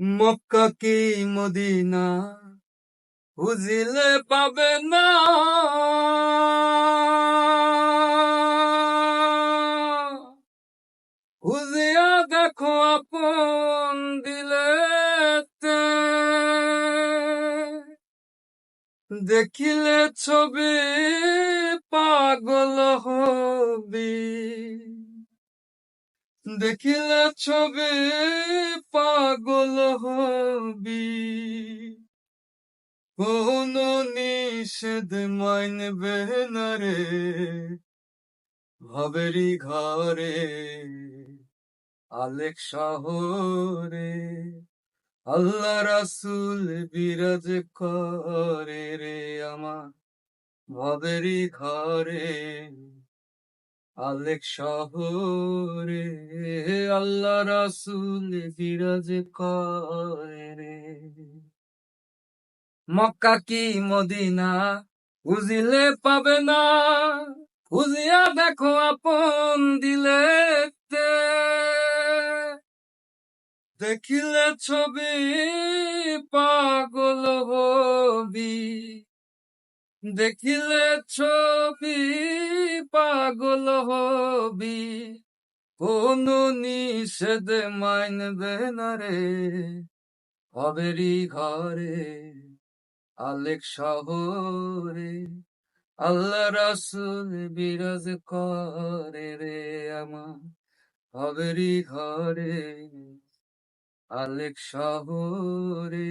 মক্কা কি মদিনা? বুঝিলে পাবে না। বুঝিয়া দেখো আপন দিলে দেখিলে ছবি দেখিলে ছবি পাগল হবি। কোন নিষেধ মানবে না রে ভবেরি ঘরে, আলেক শহরে। আল্লাহ রাসুল বিরাজ করে রে আমার ভবেরি ঘরে। আলেক শহরে, আল্লাহ রাসুল বিরাজ করে মক্কা কি মদিনা? বুঝিলে পাবে না। বুঝিয়া দেখো আপন দিলে দেখিলে ছবি পাগল দেখিলে ছবি পাগল হবি, কোন নিষেধ মানবে না রে। হবেরি ঘরে, আলেক শহরে, আল্লাহ রাসুল বিরাজ করে রে আমার। হবেরি ঘরে, আলেক শহরে